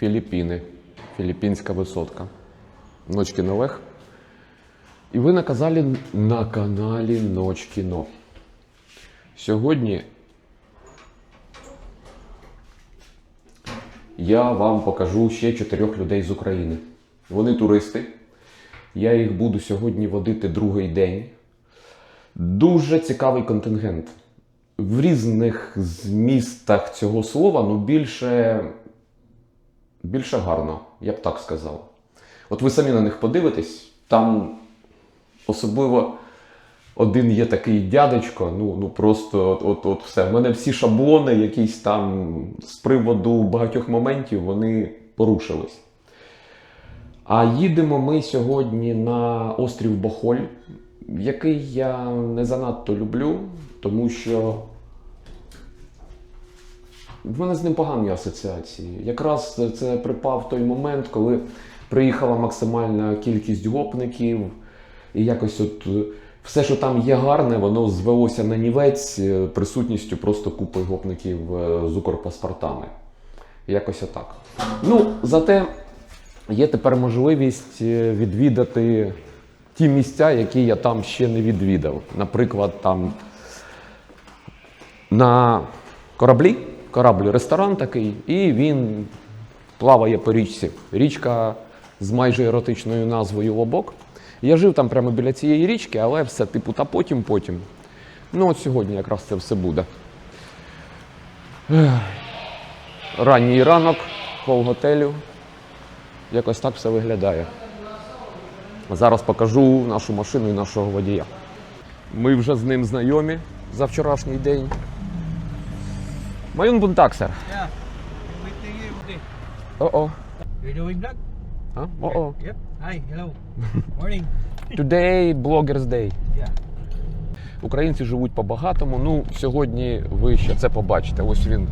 Філіппіни. Філіппінська висотка. Ночкін Олег. І ви на каналі, на каналі Ноч Кіно. Сьогодні я вам покажу ще чотирьох людей з України. Вони туристи. Я їх буду сьогодні водити другий день. Дуже цікавий контингент. В різних змістах цього слова, ну більше, більше гарно, я б так сказав. От ви самі на них подивитесь, там особливо один є такий дядечко, ну, ну просто от, от, от все. В мене всі шаблони, якісь там з приводу багатьох моментів, вони порушились. А їдемо ми сьогодні на острів Бохоль, який я не занадто люблю, тому що в мене з ним погані асоціації. Якраз це припав той момент, коли приїхала максимальна кількість гопників, і якось от е, все, що там є гарне, воно звелося на нівець е, присутністю просто купи гопників е, з укрпаспортами. Якось отак. Ну, зате є тепер можливість відвідати ті місця, які я там ще не відвідав. Наприклад, там на кораблі, корабль ресторан такий, і він плаває по річці. Річка з майже еротичною назвою Лобок. Я жив там прямо біля цієї річки, але все типу, та потім, потім. Ну, от сьогодні якраз це все буде. Ранній ранок, пол готелю. Якось так все виглядає. Зараз покажу нашу машину і нашого водія. Ми вже з ним знайомі за вчорашній день. Майон Бунтаксер. Yeah. Waiting here. О-о. You're doing vlog? А? О-о. Yep. Hi. Hello. Morning. Today Bloggers Day. Yeah. Українці живуть по-багатому. Ну, сьогодні ви ще це побачите. Ось він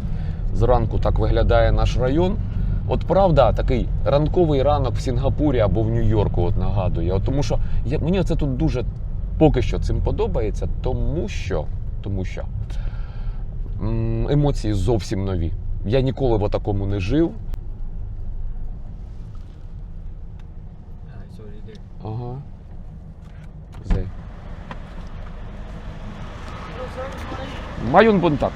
зранку так виглядає наш район. От правда, такий ранковий ранок в Сінгапурі або в Нью-Йорку от нагадує. От тому що я, мені це тут дуже поки що цим подобається, тому що, тому що емоції зовсім нові. Я ніколи в такому не жив. Ага. Зей. Майон Бунтак.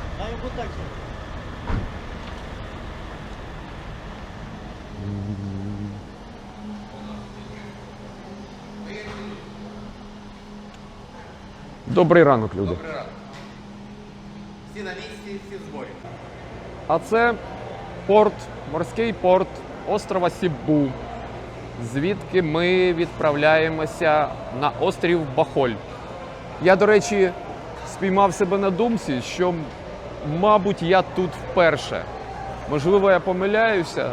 Добрий ранок, люди. Добрий ранок. Всі на місці, всі в зборі. А це порт, морський порт острова Сібу, звідки ми відправляємося на острів Бахоль. Я, до речі, спіймав себе на думці, що, мабуть, я тут вперше. Можливо, я помиляюся.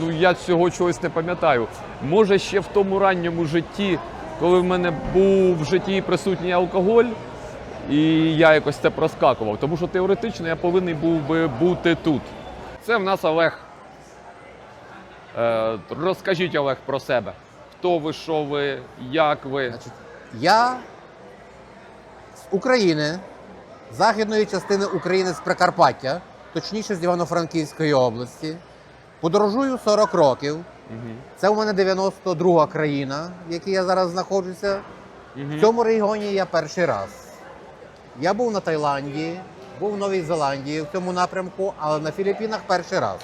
Ну, я цього чогось не пам'ятаю. Може, ще в тому ранньому житті, коли в мене був в житті присутній алкоголь, і я якось це проскакував. Тому що теоретично я повинен був би бути тут. Це в нас Олег. Е, розкажіть, Олег, про себе. Хто ви, що ви, як ви? Значить, я з України, з західної частини України з Прикарпаття, точніше з Івано-Франківської області. Подорожую 40 років. Це у мене 92 країна, в якій я зараз знаходжуся. В цьому регіоні я перший раз. Я був на Таїланді, був в Новій Зеландії в цьому напрямку, але на Філіппінах перший раз.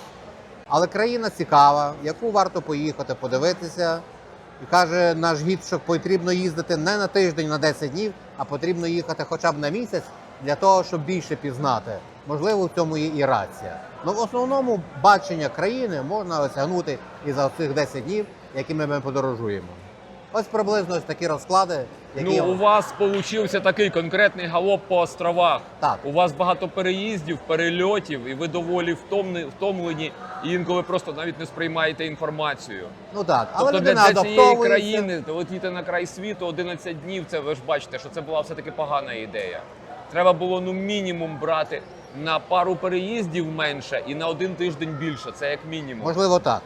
Але країна цікава, яку варто поїхати, подивитися. І каже наш гід, що потрібно їздити не на тиждень, на 10 днів, а потрібно їхати хоча б на місяць для того, щоб більше пізнати. Можливо, в цьому є і рація. Ну в основному бачення країни можна осягнути і за цих 10 днів, якими ми подорожуємо. Ось приблизно ось такі розклади, які Ну, у вас получився такий конкретний галоп по островах. Так. У вас багато переїздів, перельотів, і ви доволі втомні, втомлені, і інколи просто навіть не сприймаєте інформацію. ну так, але тобто людина для цієї країни летіти на край світу 11 днів, це ви ж бачите, що це була все-таки погана ідея. Треба було ну мінімум брати на пару переїздів менше і на один тиждень більше. Це як мінімум. Можливо, так.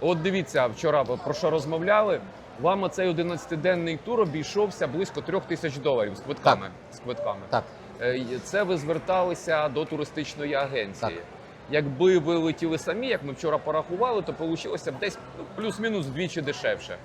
От дивіться, вчора про що розмовляли. Вам оцей 11-денний тур обійшовся близько трьох тисяч доларів з квитками. З квитками. Так. Е, Це ви зверталися до туристичної агенції. Так. якби ви летіли самі, як ми вчора порахували, то вийшло б десь ну, плюс-мінус вдвічі дешевше.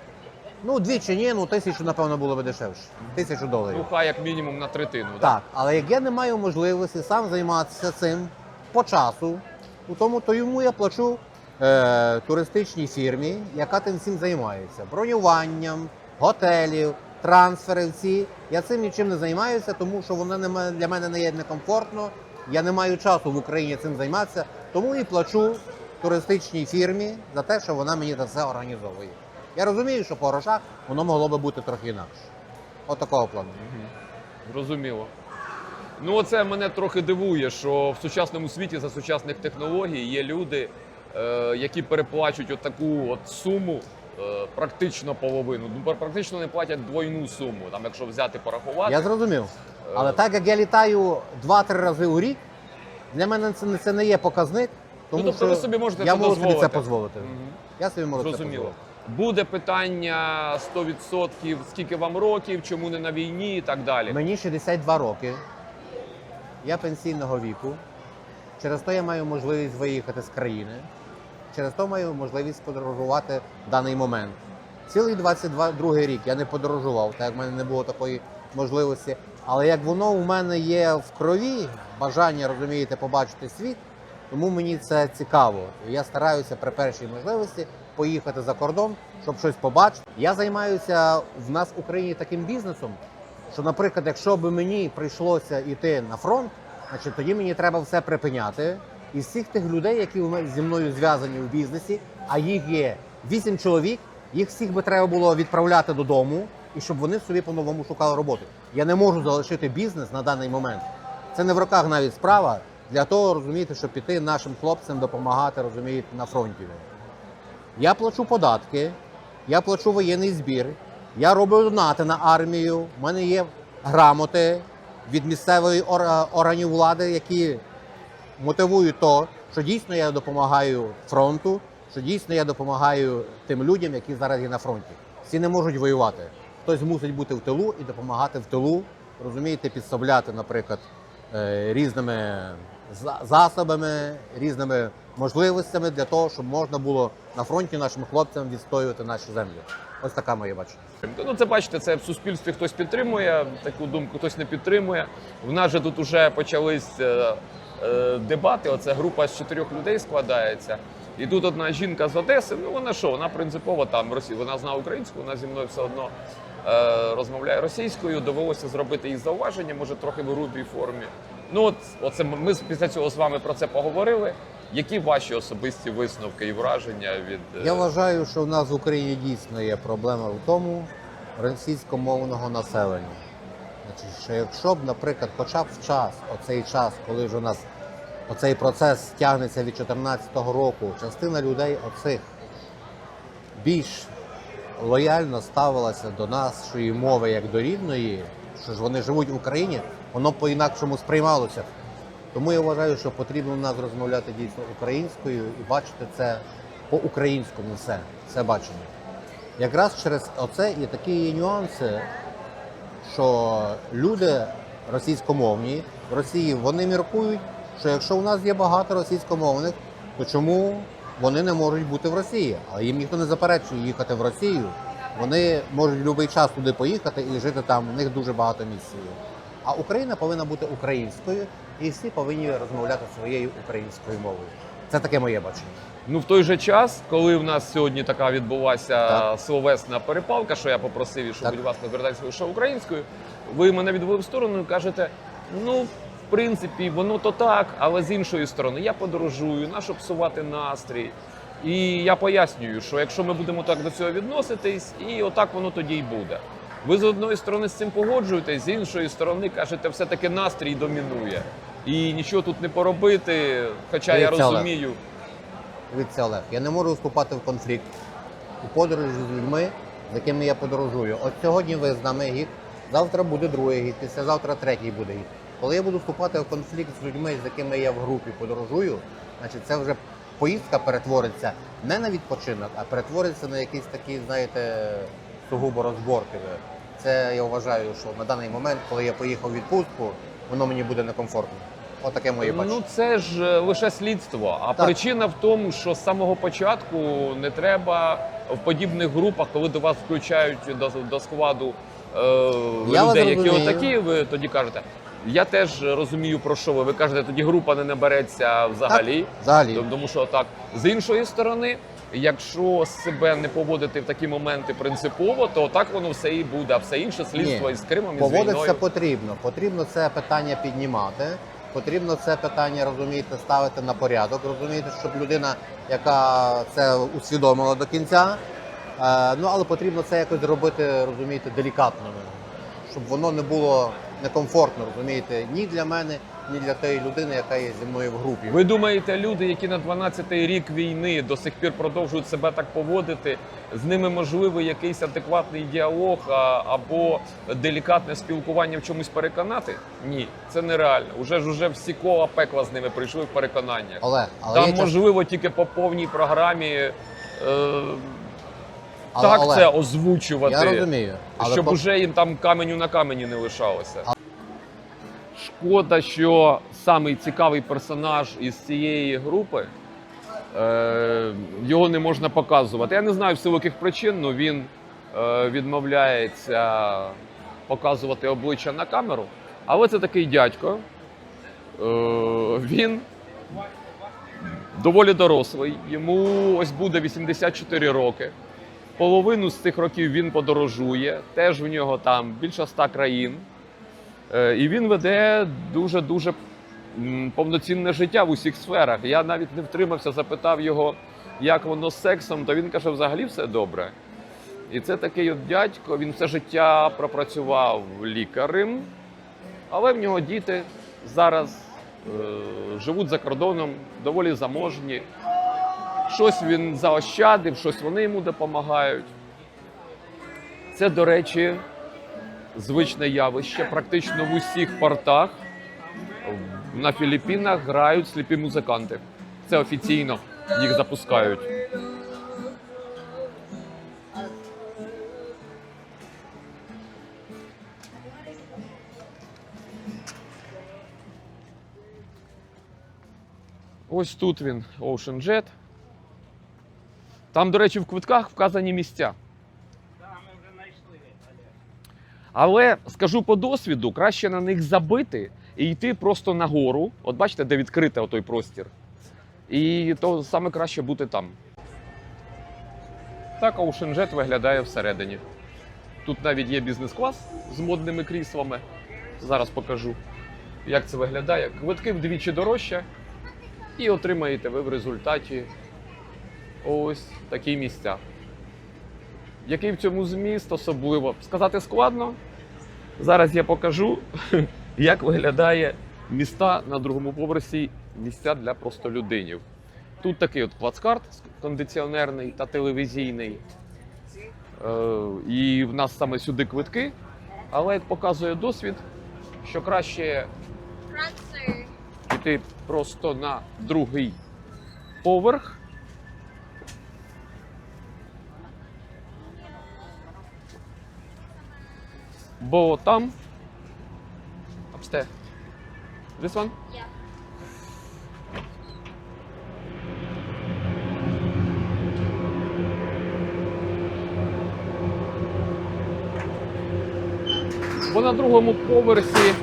Ну, двічі ні, ну тисячу, напевно, було би дешевше. Тисячу доларів. Ну, хай як мінімум на третину. да? Так, але як я не маю можливості сам займатися цим по часу, у тому то йому я плачу е, туристичній фірмі, яка тим всім займається. Бронюванням, готелів, трансфери всі. Я цим нічим не займаюся, тому що воно не для мене не є некомфортно. Я не маю часу в Україні цим займатися, тому і плачу туристичній фірмі за те, що вона мені це все організовує. Я розумію, що по грошах воно могло би бути трохи інакше. От такого плану. Зрозуміло. Ну, оце мене трохи дивує, що в сучасному світі за сучасних технологій є люди, які переплачують отаку от суму, е, практично половину. Ну, практично не платять двойну суму. Там, якщо взяти порахувати. Я зрозумів. Е, Але так як я літаю 2-3 рази у рік, для мене це, не- це не є показник. Тому ну, тобто що ви собі можете я це можу дозволити. собі це дозволити. Мгм. Я собі можу Зрозуміло. це дозволити. Буде питання 100%, скільки вам років, чому не на війні і так далі. Мені 62 роки. Я пенсійного віку. Через то я маю можливість виїхати з країни. Через то маю можливість подорожувати в даний момент. Цілий 22 рік я не подорожував, так як в мене не було такої можливості. Але як воно у мене є в крові, бажання розумієте, побачити світ, тому мені це цікаво. Я стараюся при першій можливості поїхати за кордон, щоб щось побачити. Я займаюся в нас в Україні таким бізнесом, що, наприклад, якщо б мені прийшлося йти на фронт, значить тоді мені треба все припиняти. І всіх тих людей, які зі мною зв'язані в бізнесі, а їх є вісім чоловік, їх всіх би треба було відправляти додому, і щоб вони собі по-новому шукали роботу. Я не можу залишити бізнес на даний момент. Це не в руках навіть справа для того, розумієте, щоб піти нашим хлопцям допомагати, розумієте, на фронті. Я плачу податки, я плачу воєнний збір, я роблю донати на армію. У мене є грамоти від місцевої органів влади, які мотивують то, що дійсно я допомагаю фронту, що дійсно я допомагаю тим людям, які зараз є на фронті. Всі не можуть воювати. Хтось мусить бути в тилу і допомагати в тилу, розумієте, підставляти, наприклад, е, різними засобами, різними можливостями для того, щоб можна було на фронті нашим хлопцям відстоювати нашу землю. Ось така моя бачення. Ну, це бачите, це в суспільстві хтось підтримує таку думку, хтось не підтримує. В нас же тут вже почались е, дебати. Оце група з чотирьох людей складається. І тут одна жінка з Одеси. Ну вона що? Вона принципово там росі... Вона знає українську, вона зі мною все одно е, розмовляє російською. Довелося зробити їй зауваження, може трохи в грубій формі. Ну от оце ми після цього з вами про це поговорили. Які ваші особисті висновки і враження від е, Я вважаю, що в нас в Україні дійсно є проблема в тому російськомовного населення. Значить, що якщо б, наприклад, хоча б в час, оцей час, коли ж у нас оцей процес тягнеться від 2014 року, частина людей оцих більш лояльно ставилася до нашої мови як до рідної, що ж вони живуть в Україні, воно по-інакшому сприймалося. Тому я вважаю, що потрібно в нас розмовляти дійсно українською і бачити це по-українському все, все бачення. Якраз через оце і такі є нюанси, що люди російськомовні в Росії вони міркують, що якщо у нас є багато російськомовних, то чому вони не можуть бути в Росії? Але їм ніхто не заперечує їхати в Росію. Вони можуть в будь-який час туди поїхати і жити там. У них дуже багато місць. А Україна повинна бути українською, і всі повинні розмовляти своєю українською мовою. Це таке моє бачення. Ну, в той же час, коли в нас сьогодні така відбулася Так. словесна перепалка, що я попросив, щоб будь ласка, передати лише українською, ви мене відвели в сторону і кажете: ну, принципі, воно то так, але з іншої сторони, я подорожую, нащо псувати настрій. І я пояснюю, що якщо ми будемо так до цього відноситись, і отак воно тоді й буде. Ви з одної сторони з цим погоджуєтесь, з іншої сторони кажете, все-таки настрій домінує. І нічого тут не поробити. Хоча я Дивіться, Олег. розумію, Дивіться, Олег, я не можу вступати в конфлікт у подорожі з людьми, з якими я подорожую. От сьогодні ви з нами гід, завтра буде другий гід, післязавтра третій буде гід. Коли я буду вступати в конфлікт з людьми, з якими я в групі подорожую, значить це вже поїздка перетвориться не на відпочинок, а перетвориться на якісь такі, знаєте, сугубо розборки. Це я вважаю, що на даний момент, коли я поїхав у відпустку, воно мені буде некомфортно. Отаке моє бачення. Ну це ж е, лише слідство. А Так. причина в тому, що з самого початку не треба в подібних групах, коли до вас включають до, до складу е, Я людей, які отакі, ви тоді кажете. Я теж розумію про що ви. Ви кажете, тоді група не набереться взагалі. Взагалі. Тому- що так. З іншої сторони, якщо себе не поводити в такі моменти принципово, то так воно все і буде. А все інше слідство Ні. із Кримом і з війною. потрібно. Потрібно це питання піднімати. Потрібно це питання, розумієте, ставити на порядок. Розумієте, щоб людина, яка це усвідомила до кінця. Е, ну але потрібно це якось зробити, розумієте, делікатно, щоб воно не було некомфортно, розумієте, ні для мене, ні для тієї людини, яка є зі мною в групі. Ви думаєте, люди, які на 12-й рік війни до сих пір продовжують себе так поводити, з ними можливий якийсь адекватний діалог а, або делікатне спілкування в чомусь переконати? Ні, це нереально. Уже ж уже всі кола пекла з ними прийшли в переконання. Олег, але Там можливо тільки по повній програмі е, але, так Олег, це озвучувати. Я розумію. Але щоб по- уже їм там каменю на камені не лишалося. Шкода, що самий цікавий персонаж із цієї групи е, його не можна показувати. Я не знаю в силу яких причин, але він е, відмовляється показувати обличчя на камеру. Але це такий дядько. Е, він доволі дорослий. Йому ось буде 84 роки. Половину з цих років він подорожує. Теж в нього там більше ста країн. Е, І він веде дуже дуже повноцінне життя в усіх сферах. Я навіть не втримався, запитав його, як воно з сексом, то він каже, взагалі все добре. І це такий от дядько, він все життя пропрацював лікарем, але в нього діти зараз е, живуть за кордоном, доволі заможні. Щось він заощадив, щось вони йому допомагають. Це, до речі, звичне явище. Практично в усіх портах на Філіппінах грають сліпі музиканти. Це офіційно їх запускають. Ось тут він, Ocean Jet. Там, до речі, в квитках вказані місця. Але скажу по досвіду, краще на них забити і йти просто нагору. От бачите, де відкритий той простір. І то саме краще бути там. Так Jet виглядає всередині. Тут навіть є бізнес-клас з модними кріслами. Зараз покажу, як це виглядає. Квитки вдвічі дорожче, і отримаєте ви в результаті ось такі місця. Який в цьому зміст особливо сказати складно. Зараз я покажу, як виглядає міста на другому поверсі місця для простолюдинів. Тут такий от плацкарт кондиціонерний та телевізійний. Е, і в нас саме сюди квитки. Але як показує досвід, що краще піти просто на другий поверх. Бо там. Upstairs. This one? Yeah. Бо на другому поверсі.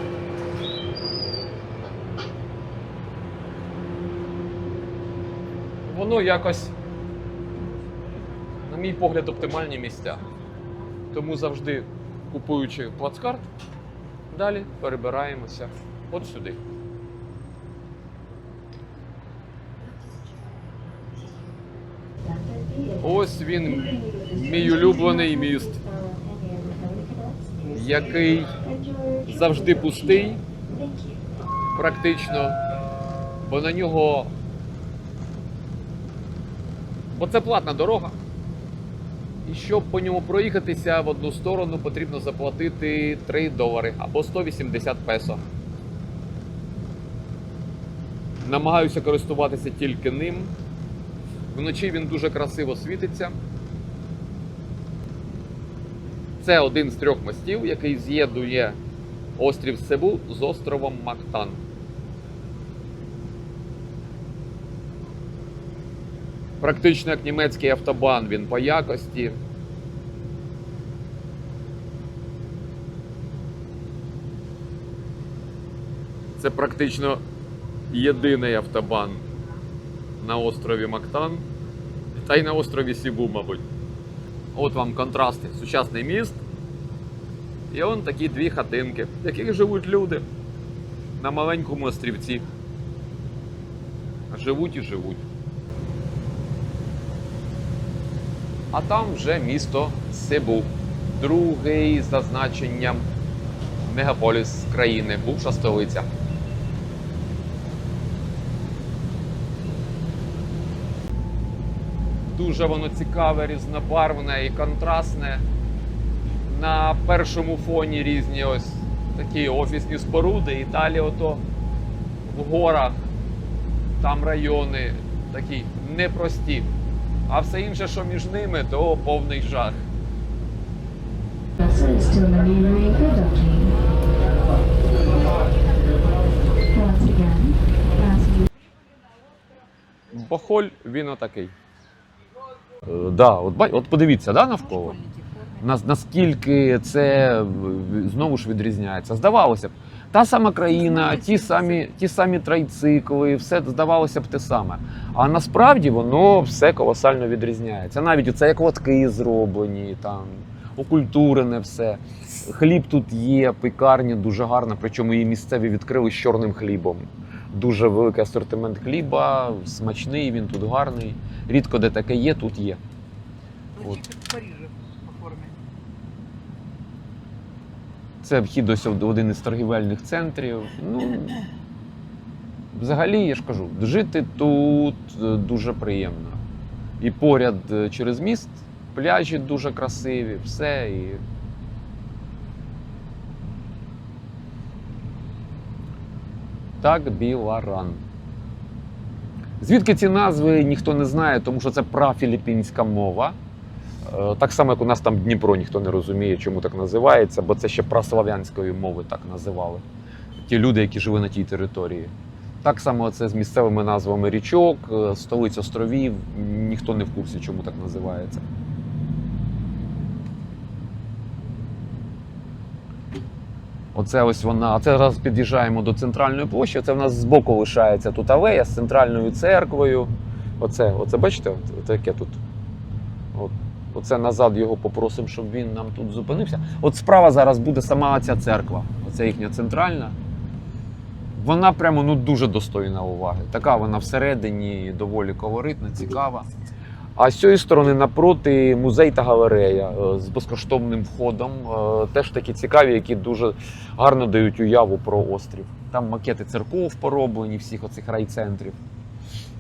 Воно якось, на мій погляд, оптимальні місця. Тому завжди купуючи плацкарт, далі перебираємося от сюди. Ось він, мій улюблений міст, який завжди пустий, практично, бо на нього. Бо це платна дорога. І щоб по ньому проїхатися в одну сторону, потрібно заплатити 3 долари або 180 песо. Намагаюся користуватися тільки ним. Вночі він дуже красиво світиться. Це один з трьох мостів, який з'єднує острів Себу з островом Мактан. Практично як німецький автобан він по якості. Це практично єдиний автобан на острові Мактан та й на острові Сібу, мабуть. От вам контрасти. Сучасний міст. І он такі дві хатинки, в яких живуть люди на маленькому острівці. Живуть і живуть. А там вже місто Сибу, другий за значенням мегаполіс країни, бувша столиця. Дуже воно цікаве, різнобарвне і контрастне. На першому фоні різні ось такі офісні споруди, і далі ото в горах, там райони такі непрості. А все інше, що між ними, то повний жах. Бохоль він отакий. Е, да, от, от подивіться, да, навколо. Нас, наскільки це е, знову ж відрізняється. Здавалося б, та сама країна, ті самі, ті самі трайцикли, все здавалося б те саме. А насправді воно все колосально відрізняється. Навіть оце як лотки зроблені, там, окультурене все. Хліб тут є, пекарня дуже гарна, причому її місцеві відкрили з чорним хлібом. Дуже великий асортимент хліба, смачний, він тут гарний. Рідко де таке є, тут є. От. в Париже по форме. Це вхід в один із торгівельних центрів. Ну, взагалі, я ж кажу, жити тут е, дуже приємно. І поряд е, через міст пляжі дуже красиві, все. І... Так, Біларан. Звідки ці назви ніхто не знає, тому що це прафіліппінська мова. Е, Так само, як у нас там Дніпро ніхто не розуміє, чому так називається, бо це ще праслав'янської мови так називали. Ті люди, які жили на тій території. Так само це з місцевими назвами річок, е, столиць островів. Ніхто не в курсі, чому так називається. Оце ось вона. А це зараз під'їжджаємо до центральної площі. Це в нас збоку лишається тут алея з центральною церквою. Оце, оце бачите, таке тут. Оце назад його попросимо, щоб він нам тут зупинився. От справа зараз буде сама ця церква. Оце їхня центральна. Вона прямо ну, дуже достойна уваги. Така вона всередині доволі колоритна, цікава. А з цієї сторони напроти музей та галерея е, з безкоштовним входом. Е, Теж такі цікаві, які дуже гарно дають уяву про острів. Там макети церков пороблені, всіх оцих райцентрів.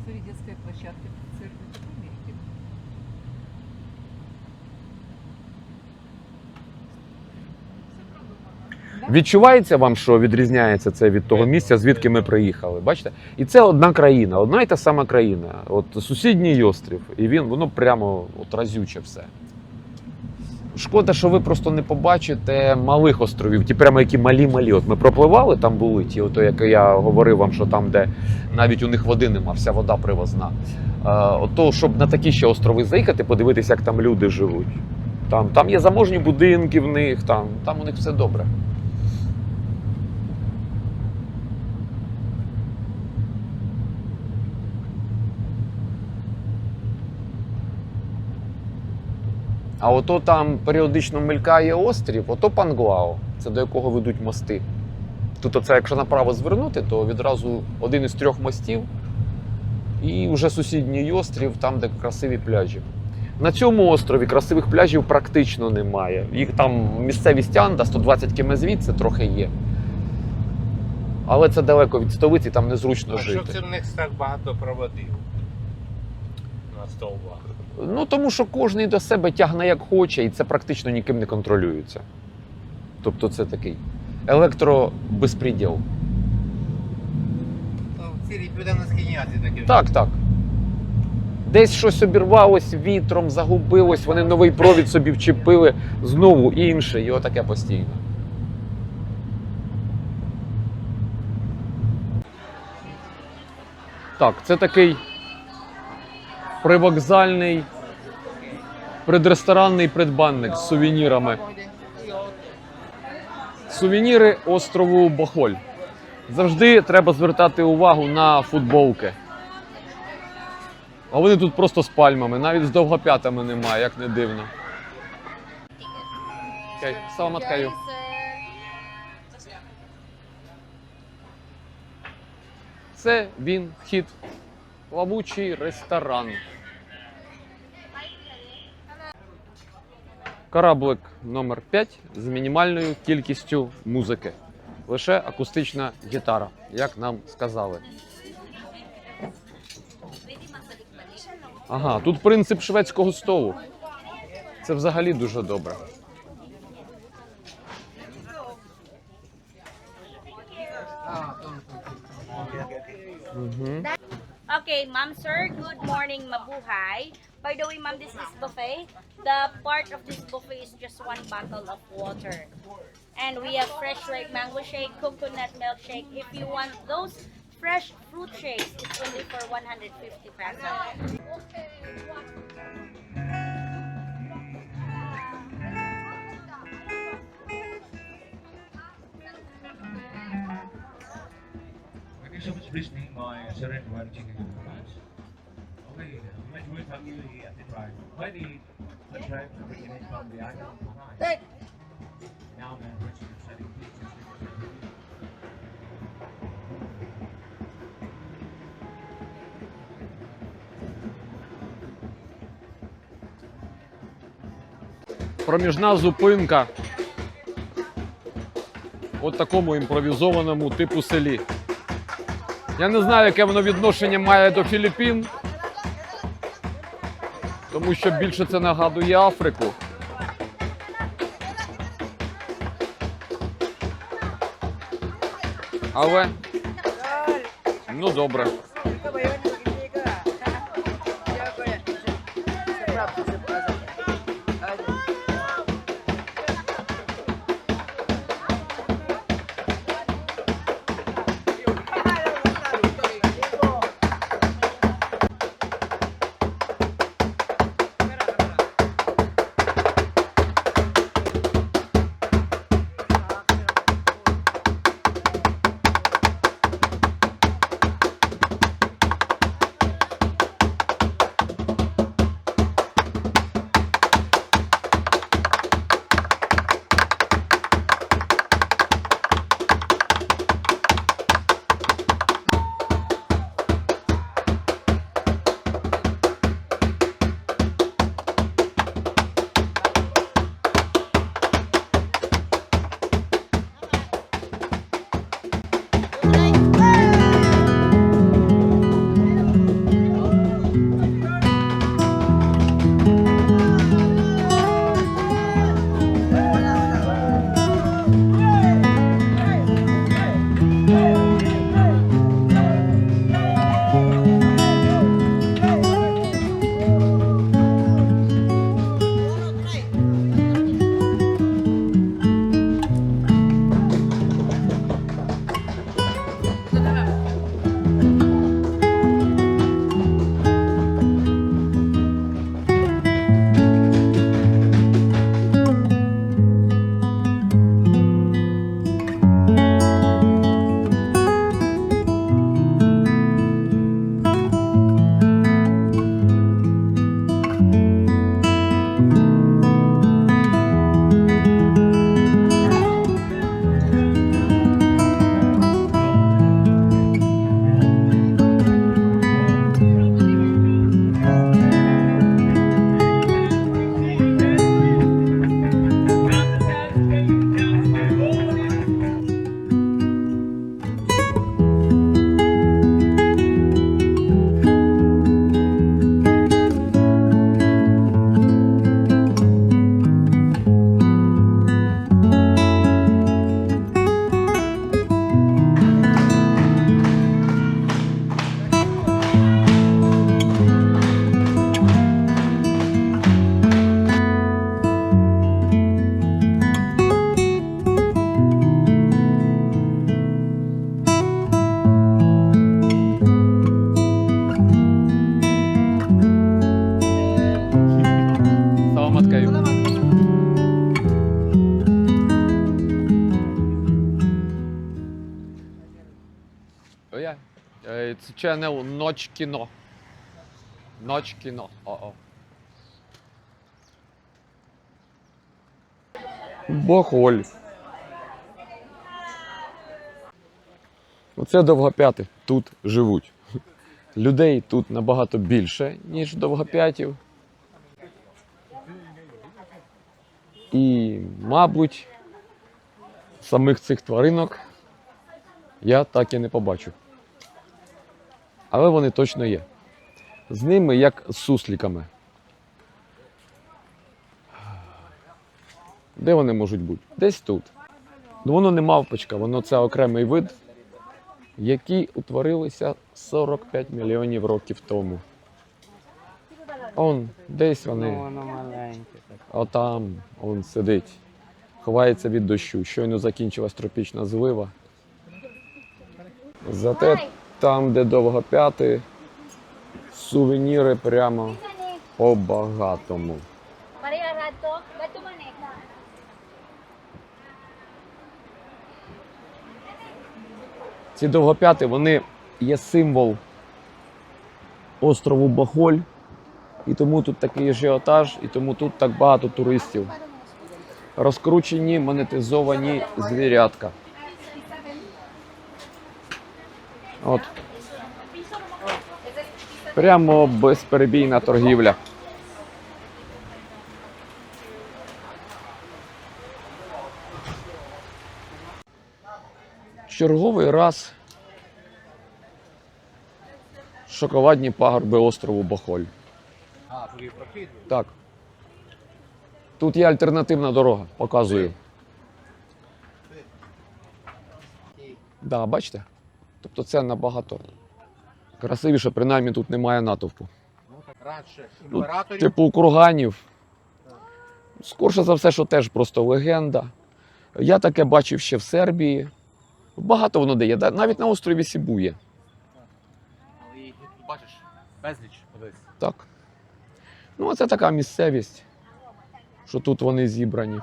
Смотри, детская Відчувається вам, що відрізняється це від того місця, звідки ми приїхали? Бачите? І це одна країна, одна і та сама країна. От сусідній острів, і він воно прямо от разюче все. Шкода, що ви просто не побачите малих островів, ті прямо які малі-малі. От ми пропливали, там були ті, ото, як я говорив вам, що там, де навіть у них води нема, вся вода привозна. Е, ото, щоб на такі ще острови заїхати, подивитися, як там люди живуть. Там, там є заможні будинки в них, там, там у них все добре. А ото там періодично мелькає острів, ото Панглао, це до якого ведуть мости. Тут оце, якщо направо звернути, то відразу один із трьох мостів, і вже сусідній острів, там, де красиві пляжі. На цьому острові красивих пляжів практично немає. Їх там місцевість Анда, 120 км звідси трохи є. Але це далеко від столиці, там незручно А що жити. це в них так багато проводив на стовбах? Ну тому що кожен до себе тягне як хоче, і це практично ніким не контролюється. Тобто це такий електробезпреділ. Ну, Ці південно-східні Азії такі. Так, так. Десь щось обірвалось вітром, загубилось, вони новий провід собі вчепили, знову інше, і отаке постійно. Так, це такий привокзальний, предресторанний придбанник з сувенірами. Сувеніри острову Бохоль. Завжди треба звертати увагу на футболки. А вони тут просто з пальмами, навіть з довгопятами немає, як не дивно. Окей, саламат. Це він вхід. Плавучий ресторан. Кораблик номер 5 з мінімальною кількістю музики. Лише акустична гітара, як нам сказали. Ага, тут принцип шведського столу. Це взагалі дуже добре. Угу. Okay, ma'am, sir. Good morning, mabuhay. By the way, ma'am, this is buffet. The part of this buffet is just one bottle of water. And we have fresh ripe mango shake, coconut milkshake. If you want those fresh fruit shakes, it's only for 150 pesos. Thank listening my Serene Wild Chicken Podcast. Okay, medyo may family at the drive. Pwede, let's drive to the unit from the island of Mahal. Now, man, which is setting features. Проміжна зупинка. От такому імпровізованому типу селі. Я не знаю, яке воно відношення має до Філіппін, тому що більше це нагадує Африку. Але ну добре. Це ченел Ноч кіно. Ноч кіно. О-о. Бохоль. Оце довгопяти тут живуть. Людей тут набагато більше, ніж довгопятів. І, мабуть, самих цих тваринок я так і не побачу. Але вони точно є. З ними як з сусліками. Де вони можуть бути? Десь тут. Ну, воно не мавпочка, воно це окремий вид, які утворилися 45 мільйонів років тому. Он, десь вони. маленьке. Отам он сидить, ховається від дощу. Щойно закінчилась тропічна злива. Зате там, де довгопяти, сувеніри прямо по багатому. Ці довгопяти вони є символ острову Бахоль, і тому тут такий ажіотаж, і тому тут так багато туристів. Розкручені, монетизовані звірятка. От. Прямо безперебійна торгівля. Черговий раз шоколадні пагорби острову Бахоль. А, тобі прохід? Так. Тут є альтернативна дорога, показую. Да, бачите? Тобто це набагато красивіше, принаймні тут немає натовпу. Радше Ну, імператорів. Типу курганів. Скорше за все, що теж просто легенда. Я таке бачив ще в Сербії. Багато воно де є, навіть на острові Сібу є. Але їх тут бачиш безліч. Подивись. Так. Ну, це така місцевість, що тут вони зібрані.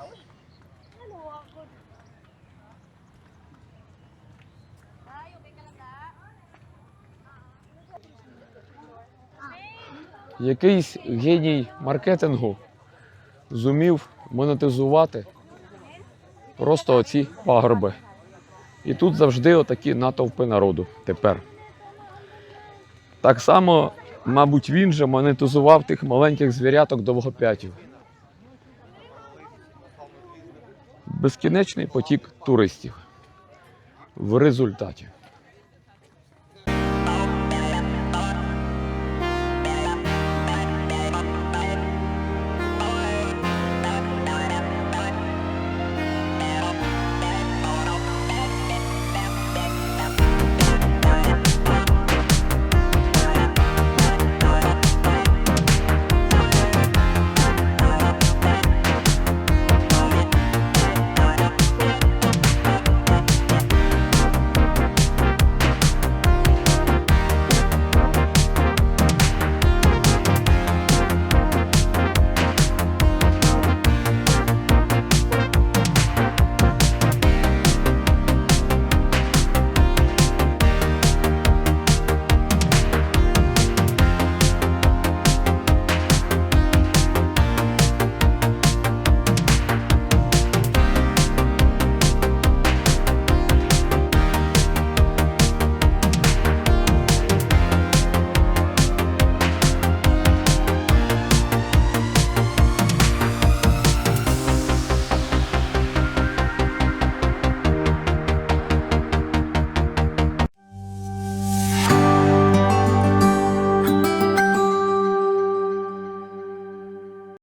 Якийсь геній маркетингу зумів монетизувати просто оці пагорби. І тут завжди отакі натовпи народу тепер. Так само, мабуть, він же монетизував тих маленьких звіряток довгопятів. Безкінечний потік туристів в результаті.